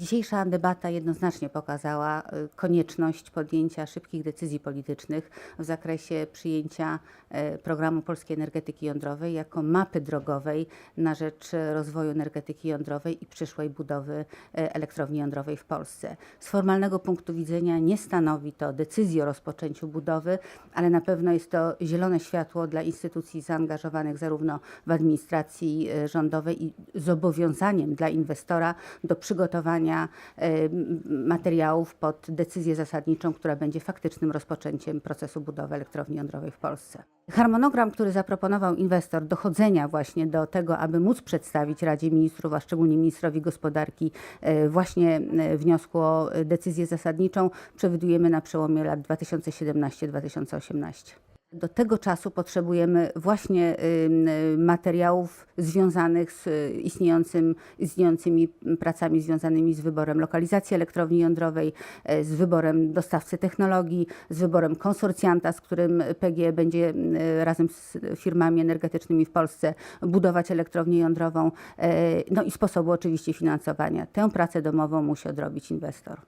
Dzisiejsza debata jednoznacznie pokazała y, konieczność podjęcia szybkich decyzji politycznych w zakresie przyjęcia e, programu polskiej energetyki jądrowej jako mapy drogowej na rzecz rozwoju energetyki jądrowej i przyszłej budowy e, elektrowni jądrowej w Polsce. Z formalnego punktu widzenia nie stanowi to decyzji o rozpoczęciu budowy, ale na pewno jest to zielone światło dla instytucji zaangażowanych zarówno w administracji rządowej i zobowiązaniem dla inwestora do przygotowania e, m, materiałów pod decyzję zasadniczą, która będzie faktycznym rozpoczęciem procesu budowy elektrowni jądrowej w Polsce. Harmonogram, który zaproponował inwestor dochodzenia właśnie do tego, aby móc przedstawić Radzie Ministrów, a szczególnie ministrowi gospodarki, e, właśnie e, wniosku o e, decyzję zasadniczą, przewidujemy na przełomie lat 2017-2018. Do tego czasu potrzebujemy właśnie y, materiałów związanych z y, istniejącym, istniejącymi pracami związanymi z wyborem lokalizacji elektrowni jądrowej, e, z wyborem dostawcy technologii, z wyborem konsorcjanta, z którym PGE będzie y, razem z firmami energetycznymi w Polsce budować elektrownię jądrową, e, no i sposobu oczywiście finansowania. Tę pracę domową musi odrobić inwestor.